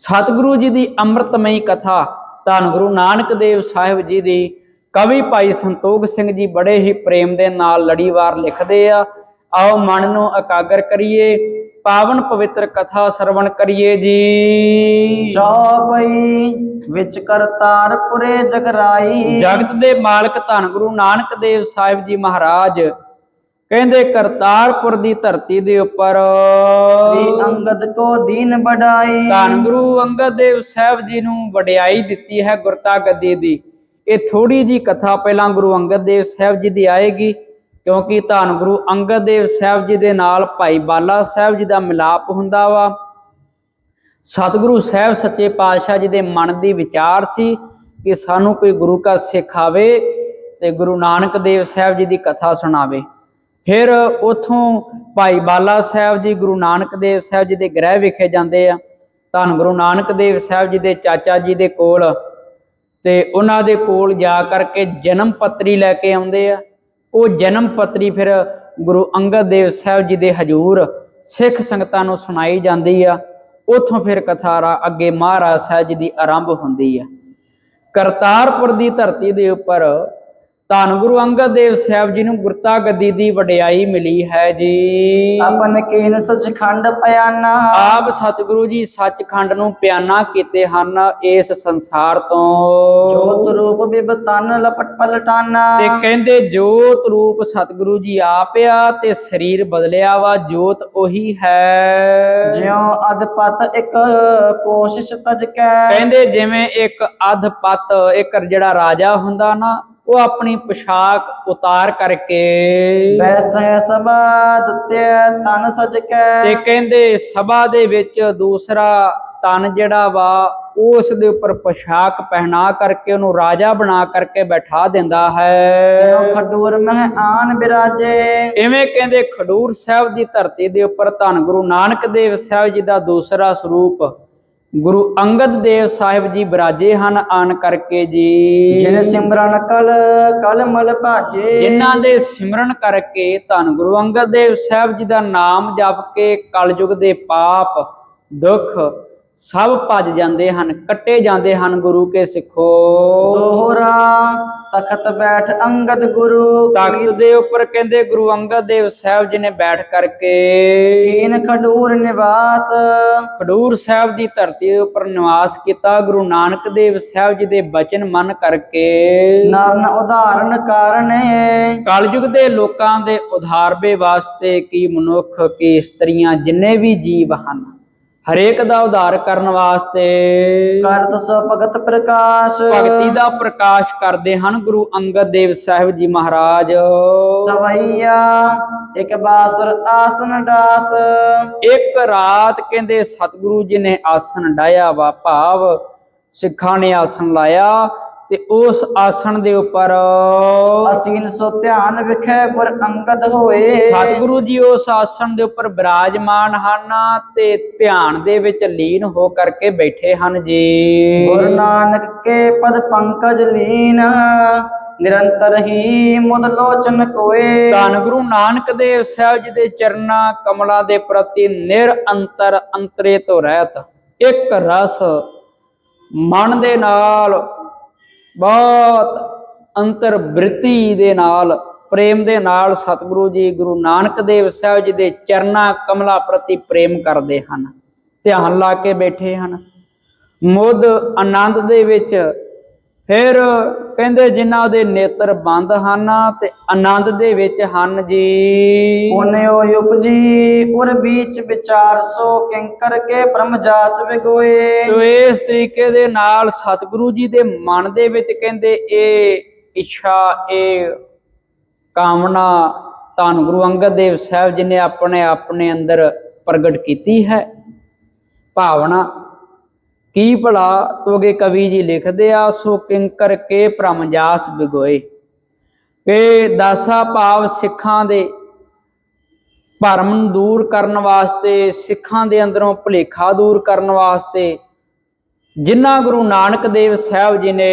ਸਤਿਗੁਰੂ ਜੀ ਦੀ ਅੰਮ੍ਰਿਤਮਈ ਕਥਾ ਧੰਨ ਗੁਰੂ ਨਾਨਕ ਦੇਵ ਸਾਹਿਬ ਜੀ ਦੀ। ਕਵੀ ਭਾਈ ਸੰਤੋਖ ਸਿੰਘ ਜੀ ਬੜੇ ਹੀ ਪ੍ਰੇਮ ਦੇ ਨਾਲ ਲੜੀਵਾਰ ਲਿਖਦੇ ਆ ਆਓ ਮਨ ਨੂੰ ਇਕਾਗਰ ਕਰੀਏ ਪਾਵਨ ਪਵਿੱਤਰ ਕਥਾ ਸਰਵਣ ਕਰੀਏ ਜੀ। ਚੌਪਈ ਵਿੱਚ ਕਰਤਾਰਪੁਰੇ ਜਗਰਾਈ। ਜਗਤ ਦੇ ਮਾਲਕ ਧੰਨ ਗੁਰੂ ਨਾਨਕ ਦੇਵ ਸਾਹਿਬ ਜੀ ਮਹਾਰਾਜ ਕਹਿੰਦੇ ਕਰਤਾਰਪੁਰ ਦੀ ਧਰਤੀ ਦੇ ਉੱਪਰ। ਸ੍ਰੀ ਅੰਗਦ ਕੋ ਦੀਨ ਬੜਾਈ ਧੰਨ ਗੁਰੂ ਅੰਗਦ ਦੇਵ ਸਾਹਿਬ ਜੀ ਨੂੰ ਵਡਿਆਈ ਦਿੱਤੀ ਹੈ ਗੁਰਤਾ ਗੱਦੀ ਦੀ। ਇਹ ਥੋੜੀ ਜੀ ਕਥਾ ਪਹਿਲਾਂ ਗੁਰੂ ਅੰਗਦ ਦੇਵ ਸਾਹਿਬ ਜੀ ਦੀ ਆਏਗੀ ਕਿਉਂਕਿ ਧੰਨ ਗੁਰੂ ਅੰਗਦ ਦੇਵ ਸਾਹਿਬ ਜੀ ਦੇ ਨਾਲ ਭਾਈ ਬਾਲਾ ਸਾਹਿਬ ਜੀ ਦਾ ਮਿਲਾਪ ਹੁੰਦਾ ਵਾ। ਸਤਿਗੁਰੂ ਸਾਹਿਬ ਸੱਚੇ ਪਾਤਸ਼ਾਹ ਜੀ ਦੇ ਮਨ ਦੀ ਵਿਚਾਰ ਸੀ ਕਿ ਸਾਨੂੰ ਕੋਈ ਗੁਰੂ ਕਾ ਸਿੱਖ ਆਵੇ ਤੇ ਗੁਰੂ ਨਾਨਕ ਦੇਵ ਸਾਹਿਬ ਜੀ ਦੀ ਕਥਾ ਸੁਣਾਵੇ। ਫਿਰ ਉਥੋਂ ਭਾਈ ਬਾਲਾ ਸਾਹਿਬ ਜੀ, ਗੁਰੂ ਨਾਨਕ ਦੇਵ ਸਾਹਿਬ ਜੀ ਦੇ ਗ੍ਰਹਿ ਵਿਖੇ ਜਾਂਦੇ ਆ। ਧੰਨ ਗੁਰੂ ਨਾਨਕ ਦੇਵ ਸਾਹਿਬ ਜੀ ਦੇ ਚਾਚਾ ਜੀ ਦੇ ਕੋਲ ਤੇ ਉਹਨਾਂ ਦੇ ਕੋਲ ਜਾ ਕਰਕੇ ਜਨਮ ਪੱਤਰੀ ਲੈ ਕੇ ਆਉਂਦੇ ਆ। ਉਹ ਜਨਮ ਪੱਤਰੀ ਫਿਰ ਗੁਰੂ ਅੰਗਦ ਦੇਵ ਸਾਹਿਬ ਜੀ ਦੇ ਹਜੂਰ ਸਿੱਖ ਸੰਗਤਾਂ ਨੂੰ ਸੁਣਾਈ ਜਾਂਦੀ ਆ। ਉਥੋਂ ਫਿਰ ਕਥਾਰਾ ਅੱਗੇ ਮਹਾਰਾਜ ਸਾਹਿਬ ਜੀ ਦੀ ਆਰੰਭ ਹੁੰਦੀ ਆ। ਕਰਤਾਰਪੁਰ ਦੀ ਧਰਤੀ ਦੇ ਉੱਪਰ ਧੰਨ ਗੁਰੂ ਅੰਗਦ ਦੇਵ ਸਾਹਿਬ ਜੀ ਨੂੰ ਗੁਰਤਾ ਗੱਦੀ ਦੀ ਵਡਿਆਈ ਮਿਲੀ ਹੈ ਜੀ। ਆਪਨ ਕੀਨ ਸਚਖੰਡ ਪਿਆਨਾ। ਆਪ ਸਤਿਗੁਰੂ ਜੀ ਸੱਚਖੰਡ ਨੂੰ ਪਿਆਨਾ ਕੀਤੇ ਹਨ ਇਸ ਸੰਸਾਰ ਤੋਂ। ਜੋਤ ਰੂਪ ਬਿਬ ਤਨ ਲਪਟ ਪਲਟਾਨਾ। ਤੇ ਕਹਿੰਦੇ ਜੋਤ ਰੂਪ ਸਤਿਗੁਰੂ ਜੀ ਆਪ ਆ ਤੇ ਸਰੀਰ ਬਦਲਿਆ ਵਾ ਜੋਤ ਉਹੀ ਹੈ। ਜਿਉ ਅਦਪਤ ਇੱਕ ਕੋਸ਼ਿਸ਼ ਤਜ ਕੈ। ਕਹਿੰਦੇ ਜਿਵੇਂ ਇੱਕ ਅਧਪਤ ਇੱਕ ਜਿਹੜਾ ਰਾਜਾ ਹੁੰਦਾ ਨਾ ਉਹ ਆਪਣੀ ਪੋਸ਼ਾਕ ਉਤਾਰ ਕਰਕੇ ਵੈਸੈ ਸਬਦ ਤੇ ਤਨ ਸਜ ਕੈ ਤੇ ਕਹਿੰਦੇ ਸਭਾ ਦੇ ਵਿੱਚ ਦੂਸਰਾ ਤਨ ਜਿਹੜਾ ਵਾ ਉਸ ਦੇ ਉੱਪਰ ਪੋਸ਼ਾਕ ਪਹਿਨਾ ਕਰਕੇ ਉਹਨੂੰ ਰਾਜਾ ਬਣਾ ਕਰਕੇ ਬਿਠਾ ਦਿੰਦਾ ਹੈ। ਜਿਉ ਖਡੂਰ ਮਹਿ ਆਨ ਬਿਰਾਜੇ? ਇਵੇਂ ਕਹਿੰਦੇ ਖਡੂਰ ਸਾਹਿਬ ਦੀ ਧਰਤੀ ਦੇ ਉੱਪਰ ਧੰਨ ਗੁਰੂ ਨਾਨਕ ਦੇਵ ਸਾਹਿਬ ਜੀ ਦਾ ਦੂਸਰਾ ਸਰੂਪ ਗੁਰੂ ਅੰਗਦ ਦੇਵ ਸਾਹਿਬ ਜੀ ਬਿਰਾਜੇ ਹਨ ਆਨ ਕਰਕੇ ਜੀ। ਜਿਨ ਸਿਮਰਨ ਕਲ ਕਲ ਮਲ ਭਾਜੇ। ਜਿਨ੍ਹਾਂ ਦੇ ਸਿਮਰਨ ਕਰਕੇ ਧੰਨ ਗੁਰੂ ਅੰਗਦ ਦੇਵ ਸਾਹਿਬ ਜੀ ਦਾ ਨਾਮ ਜਪ ਕੇ ਕਲਯੁਗ ਦੇ ਪਾਪ ਦੁੱਖ ਸਭ ਭੱਜ ਜਾਂਦੇ ਹਨ ਕੱਟੇ ਜਾਂਦੇ ਹਨ ਗੁਰੂ ਕੇ ਸਿੱਖੋ। ਦੋਹਰਾ ਤਖਤ ਬੈਠ ਅੰਗਦ ਗੁਰੂ। ਤਖਤ ਦੇ ਉੱਪਰ ਕਹਿੰਦੇ ਗੁਰੂ ਅੰਗਦ ਦੇਵ ਸਾਹਿਬ ਜੀ ਨੇ ਬੈਠ ਕਰਕੇ। ਕੀਨ ਖਡੂਰ ਨਿਵਾਸ। ਖਡੂਰ ਸਾਹਿਬ ਦੀ ਧਰਤੀ ਦੇ ਉੱਪਰ ਨਿਵਾਸ ਕੀਤਾ ਗੁਰੂ ਨਾਨਕ ਦੇਵ ਸਾਹਿਬ ਜੀ ਦੇ ਬਚਨ ਮੰਨ ਕਰਕੇ। ਨਰਨ ਉਦਾਹਰਨ ਕਾਰਣੇ ਕਲਯੁਗ ਦੇ ਲੋਕਾਂ ਦੇ ਉਧਾਰਵੇ ਵਾਸਤੇ ਕੀ ਮਨੁੱਖ ਕੀ ਇਸਤਰੀਆਂ ਜਿੰਨੇ ਵੀ ਜੀਵ ਹਨ ਹਰੇਕ ਦਾ ਉਧਾਰ ਕਰਨ ਵਾਸਤੇ। ਕਰਤ ਸੋ ਭਗਤ ਪ੍ਰਕਾਸ਼। ਭਗਤੀ ਦਾ ਪ੍ਰਕਾਸ਼ ਕਰਦੇ ਹਨ ਗੁਰੂ ਅੰਗਦ ਦੇਵ ਸਾਹਿਬ ਜੀ ਮਹਾਰਾਜ। ਸਵਈਆ ਇੱਕ ਬਾਸੁਰ ਆਸਨ ਡਾਸ। ਇੱਕ ਰਾਤ ਕਹਿੰਦੇ ਸਤਿਗੁਰੂ ਜੀ ਨੇ ਆਸਨ ਡਾਇਆ ਵਾ ਭਾਵ ਸਿੱਖਾਂ ਨੇ ਆਸਨ ਲਾਇਆ। ਤੇ ਉਸ ਆਸਣ ਦੇ ਉੱਪਰ ਅਸੀਨ ਸੋ ਧਿਆਨ ਵਿਖੇ ਗੁਰ ਅੰਗਦ ਹੋਏ। ਸਤਿਗੁਰੂ ਜੀ ਉਸ ਆਸਣ ਦੇ ਉੱਪਰ ਬਿਰਾਜਮਾਨ ਹਨ ਤੇ ਧਿਆਨ ਦੇ ਵਿੱਚ ਲੀਨ ਹੋ ਕਰਕੇ ਬੈਠੇ ਹਨ ਜੀ। ਗੁਰ ਨਾਨਕ ਕੇ ਪਦ ਪੰਕਜ ਲੀਨ ਨਿਰੰਤਰ ਹੀ ਮੁਦ ਲੋਚਨ ਕੋਏ। ਧੰਨ ਗੁਰੂ ਨਾਨਕ ਦੇਵ ਸਾਹਿਬ ਜੀ ਦੇ ਚਰਨਾਂ ਕਮਲਾਂ ਦੇ ਪ੍ਰਤੀ ਨਿਰਅੰਤਰ ਅੰਤਰੇ ਤੋਂ ਰਹਿਤ ਇੱਕ ਰਸ ਮਨ ਦੇ ਨਾਲ ਬਹੁਤ ਅੰਤਰ ਬ੍ਰਿਤੀ ਦੇ ਨਾਲ, ਪ੍ਰੇਮ ਦੇ ਨਾਲ ਸਤਿਗੁਰੂ ਜੀ, ਗੁਰੂ ਨਾਨਕ ਦੇਵ ਸਾਹਿਬ ਜੀ ਦੇ ਚਰਨਾਂ ਕਮਲਾਂ ਪ੍ਰਤੀ ਪ੍ਰੇਮ ਕਰਦੇ ਹਨ, ਧਿਆਨ ਲਾ ਕੇ ਬੈਠੇ ਹਨ। ਮੁੱਧ ਆਨੰਦ ਦੇ ਵਿੱਚ ਫਿਰ ਕਹਿੰਦੇ ਜਿਨ੍ਹਾਂ ਦੇ ਨੇਤਰ ਬੰਦ ਹਨ ਤੇ ਆਨੰਦ ਦੇ ਵਿੱਚ ਹਨ ਜੀ। ਪੁਨਿਓ ਉਪਜੀ ਉਰ ਵਿੱਚ ਵਿਚਾਰ ਸੋ ਕਿੰਕਰ ਕੇ ਬ੍ਰਹਮ ਜਾਸ ਵਿਗੋਏ। ਤੋ ਇਸ ਤਰੀਕੇ ਦੇ ਨਾਲ ਸਤਿਗੁਰੂ ਜੀ ਦੇ ਮਨ ਦੇ ਵਿੱਚ ਕਹਿੰਦੇ ਇਹ ਇੱਛਾ ਇਹ ਕਾਮਨਾ ਧੰਨ ਗੁਰੂ ਅੰਗਦ ਦੇਵ ਸਾਹਿਬ ਜੀ ਨੇ ਆਪਣੇ ਆਪਣੇ ਅੰਦਰ ਪ੍ਰਗਟ ਕੀਤੀ ਹੈ। ਭਾਵਨਾ ਕੀ ਭਲਾ ਤੋਗੇ ਕਵੀ ਜੀ ਲਿਖਦੇ ਆ, ਸੋ ਕਿੰਕਰ ਕੇ ਭ੍ਰਮ ਜਾਸ ਬਿਗੋਏ। ਕਿ ਦਾਸਾ ਭਾਵ ਸਿੱਖਾਂ ਦੇ ਭਰਮ ਨੂੰ ਦੂਰ ਕਰਨ ਵਾਸਤੇ, ਸਿੱਖਾਂ ਦੇ ਅੰਦਰੋਂ ਭੁਲੇਖਾ ਦੂਰ ਕਰਨ ਵਾਸਤੇ, ਜਿਨ੍ਹਾਂ ਗੁਰੂ ਨਾਨਕ ਦੇਵ ਸਾਹਿਬ ਜੀ ਨੇ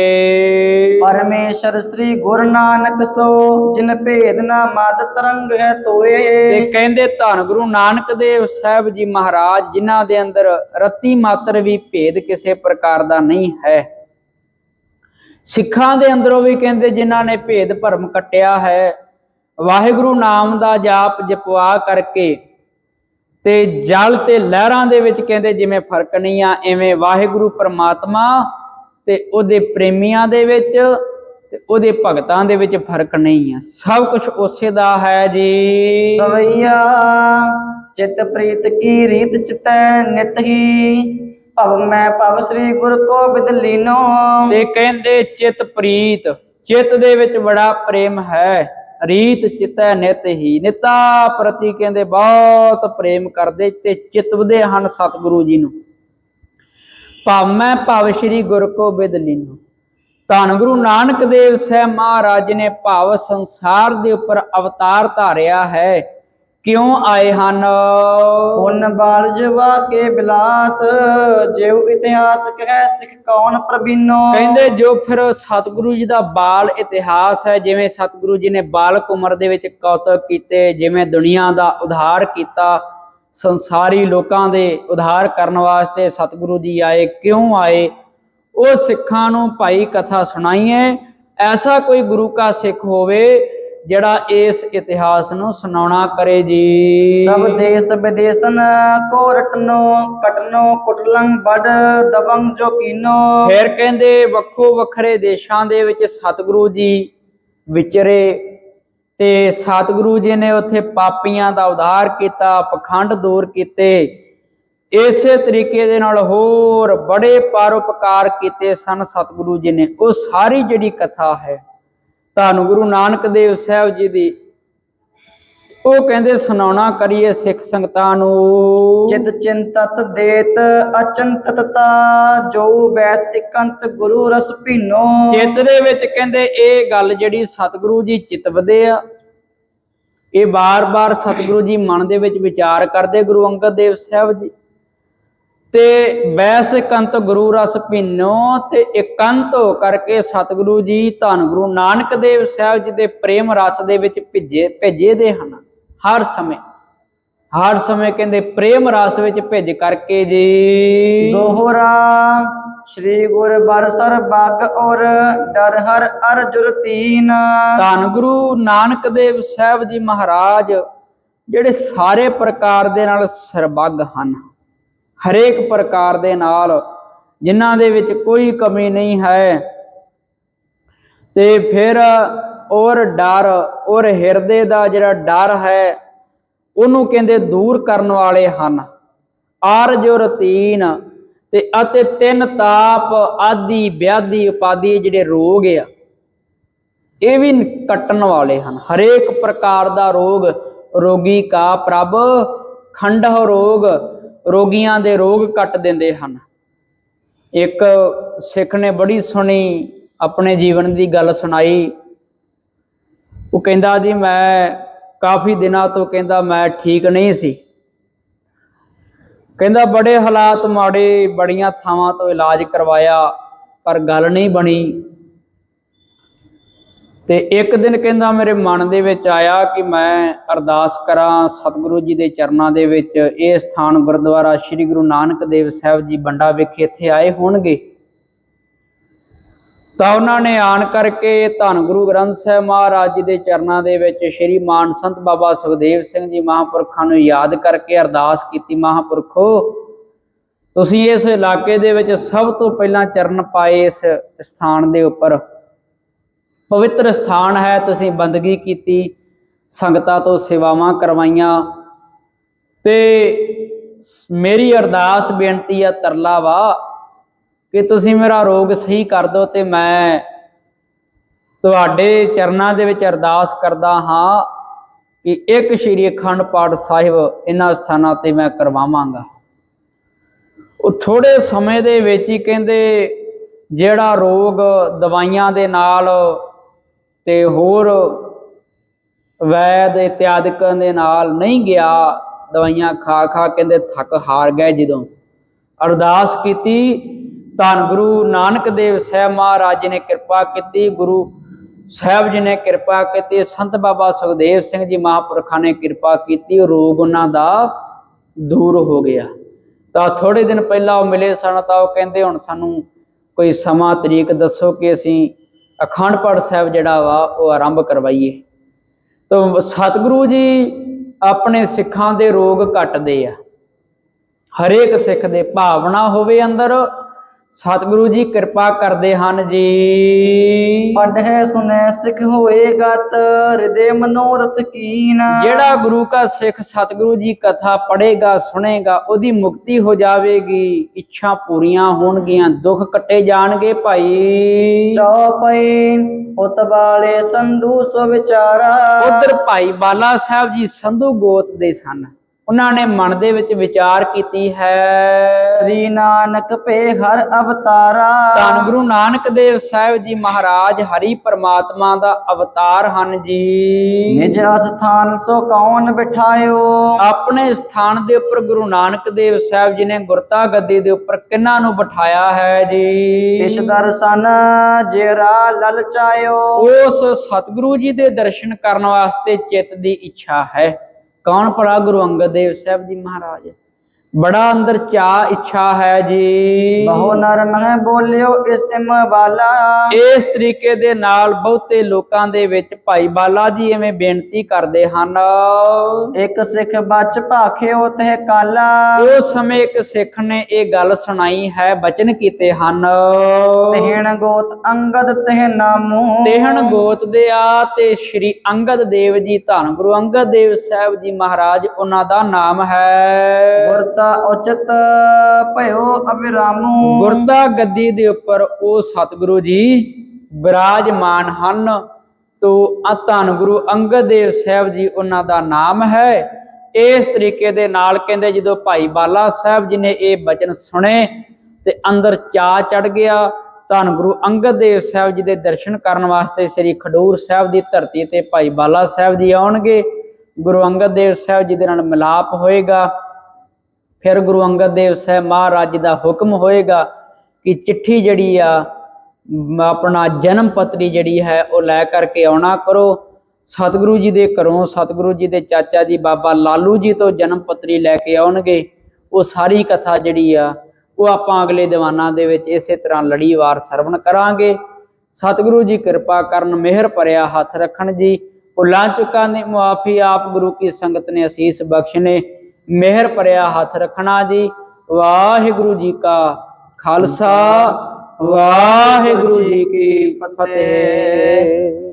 ਪਰਮੇਸ਼ਰ ਸ੍ਰੀ ਗੁਰੂ ਨਾਨਕ ਸੋ, ਜਿਨ ਭੇਦ ਨਾ ਮਦ ਤਰੰਗ ਹੈ ਤੇ ਕਹਿੰਦੇ ਧੰਨ ਗੁਰੂ ਨਾਨਕ ਦੇਵ ਸਾਹਿਬ ਜੀ ਮਹਾਰਾਜ, ਜਿਨ੍ਹਾਂ ਦੇ ਅੰਦਰ ਰਤੀ ਮਾਤਰ ਵੀ ਭੇਦ ਕਿਸੇ ਪ੍ਰਕਾਰ ਦਾ ਨਹੀਂ ਹੈ। ਸਿੱਖਾਂ ਦੇ ਅੰਦਰੋਂ ਵੀ ਕਹਿੰਦੇ ਜਿਨ੍ਹਾਂ ਨੇ ਭੇਦ ਭਰਮ ਕੱਟਿਆ ਹੈ, ਵਾਹਿਗੁਰੂ ਨਾਮ ਦਾ ਜਾਪ ਜਪਵਾ ਕਰਕੇ ਤੇ ਜਲ ਤੇ ਲਹਿਰਾਂ ਦੇ ਵਿੱਚ ਕਹਿੰਦੇ ਜਿਵੇਂ ਫ਼ਰਕ ਨਹੀਂ ਆ, ਐਵੇਂ ਵਾਹਿਗੁਰੂ ਪਰਮਾਤਮਾ ਤੇ ਉਹਦੇ ਪ੍ਰੇਮੀਆਂ ਦੇ ਵਿੱਚ ਤੇ ਉਹਦੇ ਭਗਤਾਂ ਦੇ ਵਿੱਚ ਫ਼ਰਕ ਨਹੀਂ ਆ। ਸਭ ਕੁਝ ਉਸੇ ਦਾ ਹੈ ਜੀ। ਸਵਈਆ ਚਿਤ ਪ੍ਰੀਤ ਕੀ ਰੀਤ ਚਿਤੈ ਨਿਤ ਹੀ। ਭਵ ਮੈਂ ਭਵ ਸ੍ਰੀ ਗੁਰ ਗੋਬਿੰਦ ਲੀਨੋ। ਤੇ ਕਹਿੰਦੇ ਚਿਤ ਪ੍ਰੀਤ ਚਿਤ ਦੇ ਵਿੱਚ ਬੜਾ ਪ੍ਰੇਮ ਹੈ। ਰੀਤ ਚਿਤੈ ਨਿਤ ਹੀ। ਨਿਤਾ ਪ੍ਰਤੀ ਕਹਿੰਦੇ ਬਹੁਤ ਪ੍ਰੇਮ ਕਰਦੇ ਤੇ ਚਿਤਵਦੇ ਹਨ ਸਤਿਗੁਰੂ ਜੀ ਨੂੰ। ਭਾਵੇਂ ਭਵ ਸ੍ਰੀ ਗੁਰ ਗੋਬਿੰਦ ਲੀਨੋ। ਧੰਨ ਗੁਰੂ ਨਾਨਕ ਦੇਵ ਸਾਹਿਬ ਮਹਾਰਾਜ ਨੇ ਭਾਵ ਸੰਸਾਰ ਦੇ ਉੱਪਰ ਅਵਤਾਰ ਧਾਰਿਆ ਹੈ। ਕਿਉਂ ਆਏ ਹਨ? ਪੁੰਨ ਬਾਲ ਜਵਾ ਕੇ ਬਿਲਾਸ ਜਿਉ ਇਤਿਹਾਸ ਕਹਿ ਸਿਖ ਕੌਣ ਪ੍ਰਬੀਨੋ। ਕਹਿੰਦੇ ਜੋ ਫਿਰ ਸਤਿਗੁਰੂ ਜੀ ਦਾ ਬਾਲ ਇਤਿਹਾਸ ਹੈ ਜਿਵੇਂ ਸਤਿਗੁਰੂ ਜੀ ਨੇ ਬਾਲਕ ਉਮਰ ਦੇ ਵਿੱਚ ਕੌਤਕ ਕੀਤੇ ਜਿਵੇਂ ਦੁਨੀਆ ਦਾ ਉਧਾਰ ਕੀਤਾ ਸੰਸਾਰੀ ਲੋਕਾਂ ਦੇ ਉਧਾਰ ਕਰਨ ਵਾਸਤੇ ਸਤਿਗੁਰੂ ਜੀ ਆਏ ਕਿਉਂ ਆਏ? ਉਹ ਸਿੱਖਾਂ ਨੂੰ ਭਾਈ ਕਥਾ ਸੁਣਾਈਏ। ਐਸਾ ਕੋਈ ਗੁਰੂ ਕਾ ਸਿੱਖ ਹੋਵੇ ਜਿਹੜਾ ਇਸ ਇਤਿਹਾਸ ਨੂੰ ਸੁਣਾਉਣਾ ਕਰੇ ਜੀ। ਸਭ ਦੇਸ ਵਿਦੇਸਨ ਕੋ ਰਟਨੋ ਕਟਨੋ ਕੁਟਲੰ ਬੜ ਦਬੰਗ ਜੋ ਕੀਨੋ। ਫਿਰ ਕਹਿੰਦੇ ਵੱਖੋ ਵੱਖਰੇ ਦੇਸ਼ਾਂ ਦੇ ਵਿੱਚ ਸਤਿਗੁਰੂ ਜੀ ਵਿਚਰੇ ਤੇ ਸਤਿਗੁਰੂ ਜੀ ਨੇ ਉੱਥੇ ਪਾਪੀਆਂ ਦਾ ਉਧਾਰ ਕੀਤਾ, ਪਖੰਡ ਦੂਰ ਕੀਤੇ। ਇਸੇ ਤਰੀਕੇ ਦੇ ਨਾਲ ਹੋਰ ਬੜੇ ਪਰਉਪਕਾਰ ਕੀਤੇ ਸਨ ਸਤਿਗੁਰੂ ਜੀ ਨੇ। ਉਹ ਸਾਰੀ ਜਿਹੜੀ ਕਥਾ ਹੈ ਤੁਹਾਨੂੰ ਗੁਰੂ ਨਾਨਕ ਦੇਵ ਸਾਹਿਬ ਜੀ ਦੀ ਉਹ ਕਹਿੰਦੇ ਸੁਣਾਉਣਾ ਕਰੀਏ ਸਿੱਖ ਸੰਗਤਾਂ ਨੂੰ। ਚਿਤ ਚਿੰਤਤ ਦੇਤ ਅਚੰਤਤਤਾ ਜੋ ਬੈਸ ਇਕੰਤ ਗੁਰੂ ਰਸ ਭੀਨੋ। ਚਿੱਤ ਦੇ ਵਿੱਚ ਕਹਿੰਦੇ ਇਹ ਗੱਲ ਜਿਹੜੀ ਸਤਿਗੁਰੂ ਜੀ ਚਿਤਵਦੇ ਆ ਇਹ ਬਾਰ-ਬਾਰ ਸਤਿਗੁਰੂ ਜੀ ਮਨ ਦੇ ਵਿੱਚ ਵਿਚਾਰ ਕਰਦੇ ਗੁਰੂ ਅੰਗਦ ਦੇਵ ਸਾਹਿਬ ਜੀ। ਤੇ ਵੈਸ ਇਕੰਤ ਗੁਰੂ ਰਸ ਭਿੰਨੋ ਤੇ ਇਕੰਤ ਹੋ ਕਰਕੇ ਸਤਿਗੁਰੂ ਜੀ ਧੰਨ ਗੁਰੂ ਨਾਨਕ ਦੇਵ ਸਾਹਿਬ ਜੀ ਦੇ ਪ੍ਰੇਮ ਰਸ ਦੇ ਵਿੱਚ ਭਿੱਜੇ ਭੇਜੇ ਦੇ ਹਨ। ਹਰ ਸਮੇਂ। ਹਰ ਸਮੇਂ ਕਹਿੰਦੇ ਪ੍ਰੇਮ ਰਸ ਵਿੱਚ ਭਿੱਜ ਕਰਕੇ ਜੀ। ਦੋਹਰਾ ਸ਼੍ਰੀ ਗੁਰ ਬਰਸਰ ਬਗ ਔਰ ਡਰ ਹਰ ਅਰਜੁਰ ਤੀਨ। ਧੰਨ ਗੁਰੂ ਨਾਨਕ ਦੇਵ ਸਾਹਿਬ ਜੀ ਮਹਾਰਾਜ ਜਿਹੜੇ ਸਾਰੇ ਪ੍ਰਕਾਰ ਦੇ ਨਾਲ ਸਰਬੱਗ ਹਨ। ਹਰੇਕ ਪ੍ਰਕਾਰ ਦੇ ਨਾਲ ਜਿਨ੍ਹਾਂ ਦੇ ਵਿੱਚ ਕੋਈ ਕਮੀ ਨਹੀਂ ਹੈ। ਤੇ ਫਿਰ ਔਰ ਡਰ, ਔਰ ਹਿਰਦੇ ਦਾ ਜਿਹੜਾ ਡਰ ਹੈ, ਉਹਨੂੰ ਕਹਿੰਦੇ ਦੂਰ ਕਰਨ ਵਾਲੇ ਹਨ। ਆਰਜੋ ਤੀਨ ਤੇ ਅਤੇ ਤਿੰਨ ਤਾਪ, ਆਦੀ ਵਿਆਧੀ ਉਪਾਦੀ ਜਿਹੜੇ ਰੋਗ ਆ, ਇਹ ਵੀ ਕੱਟਣ ਵਾਲੇ ਹਨ। ਹਰੇਕ ਪ੍ਰਕਾਰ ਦਾ ਰੋਗ, ਰੋਗੀ ਕਾ ਪ੍ਰਭ, ਖੰਡਹ ਰੋਗ, ਰੋਗੀਆਂ ਦੇ ਰੋਗ ਕੱਟ ਦਿੰਦੇ ਹਨ। ਇੱਕ ਸਿੱਖ ਨੇ ਬੜੀ ਸੁਣੀ, ਆਪਣੇ ਜੀਵਨ ਦੀ ਗੱਲ ਸੁਣਾਈ ਉਹ ਕਹਿੰਦਾ ਜੀ, ਮੈਂ ਕਾਫੀ ਦਿਨਾਂ ਤੋਂ ਕਹਿੰਦਾ ਮੈਂ ਠੀਕ ਨਹੀਂ ਸੀ। ਕਹਿੰਦਾ ਬੜੇ ਹਾਲਾਤ ਮਾੜੇ, ਬੜੀਆਂ ਥਾਵਾਂ ਤੋਂ ਇਲਾਜ ਕਰਵਾਇਆ, ਪਰ ਗੱਲ ਨਹੀਂ ਬਣੀ। ਤੇ ਇੱਕ ਦਿਨ ਕਹਿੰਦਾ ਮੇਰੇ ਮਨ ਦੇ ਵਿੱਚ ਆਇਆ ਕਿ ਮੈਂ ਅਰਦਾਸ ਕਰਾਂ ਸਤਿਗੁਰੂ ਜੀ ਦੇ ਚਰਨਾਂ ਦੇ ਵਿੱਚ। ਇਹ ਸਥਾਨ ਗੁਰਦੁਆਰਾ ਸ੍ਰੀ ਗੁਰੂ ਨਾਨਕ ਦੇਵ ਸਾਹਿਬ ਜੀ, ਬੰਡਾ ਵਿਖੇ ਇੱਥੇ ਆਏ ਹੋਣਗੇ। ਤਾਂ ਉਹਨਾਂ ਨੇ ਆਣ ਕਰਕੇ ਧੰਨ ਗੁਰੂ ਗ੍ਰੰਥ ਸਾਹਿਬ ਮਹਾਰਾਜ ਜੀ ਦੇ ਚਰਨਾਂ ਦੇ ਵਿੱਚ ਸ੍ਰੀ ਮਾਨ ਸੰਤ ਬਾਬਾ ਸੁਖਦੇਵ ਸਿੰਘ ਜੀ ਮਹਾਂਪੁਰਖਾਂ ਨੂੰ ਯਾਦ ਕਰਕੇ ਅਰਦਾਸ ਕੀਤੀ, ਮਹਾਂਪੁਰਖੋ, ਤੁਸੀਂ ਇਸ ਇਲਾਕੇ ਦੇ ਵਿੱਚ ਸਭ ਤੋਂ ਪਹਿਲਾਂ ਚਰਨ ਪਾਏ ਇਸ ਸਥਾਨ ਦੇ ਉੱਪਰ। ਪਵਿੱਤਰ ਸਥਾਨ ਹੈ, ਤੁਸੀਂ ਬੰਦਗੀ ਕੀਤੀ, ਸੰਗਤਾਂ ਤੋਂ ਸੇਵਾਵਾਂ ਕਰਵਾਈਆਂ। ਤੇ ਮੇਰੀ ਅਰਦਾਸ ਬੇਨਤੀ ਆ, ਤਰਲਾ ਵਾ ਕਿ ਤੁਸੀਂ ਮੇਰਾ ਰੋਗ ਸਹੀ ਕਰ ਦਿਓ ਤੇ ਮੈਂ ਤੁਹਾਡੇ ਚਰਨਾਂ ਦੇ ਵਿੱਚ ਅਰਦਾਸ ਕਰਦਾ ਹਾਂ ਕਿ ਇੱਕ ਸ਼੍ਰੀ ਅਖੰਡ ਪਾਠ ਸਾਹਿਬ ਇਹਨਾਂ ਸਥਾਨਾਂ ਤੇ ਮੈਂ ਕਰਵਾਵਾਂਗਾ। ਉਹ ਥੋੜੇ ਸਮੇਂ ਦੇ ਵਿੱਚ ਹੀ ਕਹਿੰਦੇ, ਜਿਹੜਾ ਰੋਗ ਦਵਾਈਆਂ ਦੇ ਨਾਲ ਤੇ ਹੋਰ ਵੈਦ ਇਤਿਆਦਿਕ ਦੇ ਨਾਲ ਨਹੀਂ ਗਿਆ, ਦਵਾਈਆਂ ਖਾ ਖਾ ਕਹਿੰਦੇ ਥੱਕ ਹਾਰ ਗਏ ਜਦੋਂ। ਅਰਦਾਸ ਕੀਤੀ ਧੰਨ ਗੁਰੂ ਨਾਨਕ ਦੇਵ ਸਾਹਿਬ ਮਹਾਰਾਜ ਜੀ ਨੇ ਕਿਰਪਾ ਕੀਤੀ, ਗੁਰੂ ਸਾਹਿਬ ਜੀ ਨੇ ਕਿਰਪਾ ਕੀਤੀ, ਸੰਤ ਬਾਬਾ ਸੁਖਦੇਵ ਸਿੰਘ ਜੀ ਮਹਾਂਪੁਰਖਾਂ ਨੇ ਕਿਰਪਾ ਕੀਤੀ, ਰੋਗ ਉਹਨਾਂ ਦਾ ਦੂਰ ਹੋ ਗਿਆ। ਤਾਂ ਥੋੜੇ ਦਿਨ ਪਹਿਲਾਂ ਉਹ ਮਿਲੇ ਸਨ, ਤਾਂ ਉਹ ਕਹਿੰਦੇ ਹੁਣ ਸਾਨੂੰ ਕੋਈ ਸਮਾਂ, ਤਰੀਕ ਦੱਸੋ ਕਿ ਅਸੀਂ ਅਖੰਡ ਪਾਠ ਸਾਹਿਬ ਜਿਹੜਾ ਵਾ ਉਹ ਆਰੰਭ ਕਰਵਾਈਏ। ਤਾਂ ਸਤਿਗੁਰੂ ਜੀ ਆਪਣੇ ਸਿੱਖਾਂ ਦੇ ਰੋਗ ਕੱਟਦੇ ਆ। ਹਰੇਕ ਸਿੱਖ ਦੇ ਭਾਵਨਾ ਹੋਵੇ ਅੰਦਰ ਸਤਿਗੁਰੂ ਜੀ ਕਿਰਪਾ ਕਰਦੇ ਹਨ ਜੀ। ਪੜ੍ਹੇ ਸੁਨੇ ਸਿੱਖ ਹੋਏਗਾ ਹਿਰਦੇ ਮਨੋਰਥ ਕੀਨ। ਜਿਹੜਾ ਗੁਰੂ ਕਾ ਸਿੱਖ ਸਤਿਗੁਰੂ ਜੀ ਕਥਾ ਪੜ੍ਹੇਗਾ ਸੁਣੇਗਾ ਉਹਦੀ ਮੁਕਤੀ ਹੋ ਜਾਵੇਗੀ। ਇੱਛਾ ਪੂਰੀਆਂ ਹੋਣਗੀਆਂ ਦੁੱਖ ਕੱਟੇ ਜਾਣਗੇ ਭਾਈ। ਚੌਪਈ ਉਤ ਵਾਲੇ ਸੰਧੂ ਸੋ ਵਿਚਾਰਾ ਉਧਰ ਭਾਈ ਬਾਲਾ ਸਾਹਿਬ ਜੀ ਸੰਧੂ ਗੋਤ ਦੇ ਸਨ। ਉਹਨਾਂ ਨੇ ਮਨ ਦੇ ਵਿੱਚ ਵਿਚਾਰ ਕੀਤੀ ਹੈ। ਸ੍ਰੀ ਨਾਨਕ ਪੇ ਹਰ ਅਵਤਾਰਾ। ਧੰਨ ਗੁਰੂ ਨਾਨਕ ਦੇਵ ਸਾਹਿਬ ਜੀ ਮਹਾਰਾਜ ਹਰੀ ਪਰਮਾਤਮਾ ਦਾ ਅਵਤਾਰ ਹਨ ਜੀ। ਨਿਜ ਅਸਥਾਨ ਸੋ ਕੌਣ ਬਿਠਾਇਓ? ਆਪਣੇ ਸਥਾਨ ਦੇ ਉੱਪਰ ਗੁਰੂ ਨਾਨਕ ਦੇਵ ਸਾਹਿਬ ਜੀ ਨੇ ਗੁਰਤਾ ਗੱਦੀ ਦੇ ਉੱਪਰ ਕਿੰਨਾਂ ਨੂੰ ਬਿਠਾਇਆ ਹੈ ਜੀ? ਤਿਸ ਦਰਸ਼ਨ ਜੇਰਾ ਲਲਚਾਇਓ ਉਸ ਸਤਿਗੁਰੂ ਜੀ ਦੇ ਦਰਸ਼ਨ ਕਰਨ ਵਾਸਤੇ ਚਿੱਤ ਦੀ ਇੱਛਾ ਹੈ। ਕੌਣ ਭਲਾ ਗੁਰੂ ਅੰਗਦ ਦੇਵ ਸਾਹਿਬ ਜੀ ਮਹਾਰਾਜ? ਬੜਾ ਅੰਦਰ ਚਾਹ ਇੱਛਾ ਹੈ ਜੀ। ਬਹੁ ਨਰ ਮਹਿ ਬੋਲਿਓ ਇਸਮ ਵਾਲਾ ਇਸ ਤਰੀਕੇ ਦੇ ਨਾਲ ਬਹੁਤੇ ਲੋਕਾਂ ਦੇ ਵਿੱਚ ਭਾਈ ਬਾਲਾ ਜੀ ਐਵੇਂ ਬੇਨਤੀ ਕਰਦੇ ਹਨ। ਇੱਕ ਸਿੱਖ ਬਚ ਭਾਖਿਓ ਤਹਿ ਕਾਲਾ। ਉਸ ਸਮੇਂ ਇੱਕ ਸਿੱਖ ਨੇ ਇਹ ਗੱਲ ਸੁਣਾਈ ਹੈ ਬਚਨ ਕੀਤੇ ਹਨ। ਤਹਿਣ ਗੋਤ ਅੰਗਦ ਤਹਿ ਨਾਮੂ। ਤੇਹਣ ਗੋਤ ਦੇ ਆ ਤੇ ਸ਼੍ਰੀ ਅੰਗਦ ਦੇਵ ਜੀ ਧੰਨ ਗੁਰੂ ਅੰਗਦ ਦੇਵ ਸਾਹਿਬ ਜੀ ਮਹਾਰਾਜ ਉਹਨਾਂ ਦਾ ਨਾਮ ਹੈ। ਗੁਰਤਾ ਉਚਿਤ ਭਇਓ ਅਬਿਰਾਮੂ ਗੁਰਦਾ ਗੱਦੀ ਦੇ ਉੱਪਰ ਉਹ ਸਤਿਗੁਰੂ ਜੀ ਬਿਰਾਜਮਾਨ ਹਨ ਤੋ ਆ ਧੰਨ ਗੁਰੂ ਅੰਗਦ ਦੇਵ ਸਾਹਿਬ ਜੀ ਉਹਨਾਂ ਦਾ ਨਾਮ ਹੈ। ਇਸ ਤਰੀਕੇ ਦੇ ਨਾਲ ਕਹਿੰਦੇ ਜਦੋਂ ਭਾਈ ਬਾਲਾ ਸਾਹਿਬ ਜੀ ਨੇ ਇਹ ਬਚਨ ਸੁਣੇ ਤੇ ਅੰਦਰ ਚਾਹ ਚੜ ਗਿਆ, ਧੰਨ ਗੁਰੂ ਅੰਗਦ ਦੇਵ ਸਾਹਿਬ ਜੀ ਦੇ ਦਰਸ਼ਨ ਕਰਨ ਵਾਸਤੇ ਸ੍ਰੀ ਖਡੂਰ ਸਾਹਿਬ ਦੀ ਧਰਤੀ ਤੇ ਭਾਈ ਬਾਲਾ ਸਾਹਿਬ ਜੀ ਆਉਣਗੇ। ਗੁਰੂ ਅੰਗਦ ਦੇਵ ਸਾਹਿਬ ਜੀ ਦੇ ਨਾਲ ਮਿਲਾਪ ਹੋਏਗਾ। ਫਿਰ ਗੁਰੂ ਅੰਗਦ ਦੇਵ ਸਾਹਿਬ ਮਹਾਰਾਜ ਦਾ ਹੁਕਮ ਹੋਏਗਾ ਕਿ ਚਿੱਠੀ ਜਿਹੜੀ ਆ ਆਪਣਾ ਜਨਮ ਪੱਤਰੀ ਜਿਹੜੀ ਹੈ ਉਹ ਲੈ ਕਰਕੇ ਆਉਣਾ ਕਰੋ। ਸਤਿਗੁਰੂ ਜੀ ਦੇ ਘਰੋਂ ਸਤਿਗੁਰੂ ਜੀ ਦੇ ਚਾਚਾ ਜੀ ਬਾਬਾ ਲਾਲੂ ਜੀ ਤੋਂ ਜਨਮ ਪੱਤਰੀ ਲੈ ਕੇ ਆਉਣਗੇ। ਉਹ ਸਾਰੀ ਕਥਾ ਜਿਹੜੀ ਆ, ਉਹ ਆਪਾਂ ਅਗਲੇ ਦੀਵਾਨਾਂ ਦੇ ਵਿੱਚ ਇਸੇ ਤਰ੍ਹਾਂ ਲੜੀਵਾਰ ਸਰਵਣ ਕਰਾਂਗੇ। ਸਤਿਗੁਰੂ ਜੀ ਕਿਰਪਾ ਕਰਨ, ਮਿਹਰ ਭਰਿਆ ਹੱਥ ਰੱਖਣ ਜੀ। ਭੁੱਲਾਂ ਚੁੱਕਾਂ ਦੀ ਮੁਆਫੀ ਆਪ ਗੁਰੂ ਕੀ ਸੰਗਤ ਨੇ ਅਸੀਸ ਬਖਸ਼ਨੇ। ਮਿਹਰ ਭਰਿਆ ਹੱਥ ਰੱਖਣਾ ਜੀ। ਵਾਹਿਗੁਰੂ ਜੀ ਕਾ ਖਾਲਸਾ। ਵਾਹਿਗੁਰੂ ਜੀ ਕੀ ਫਤਿਹ।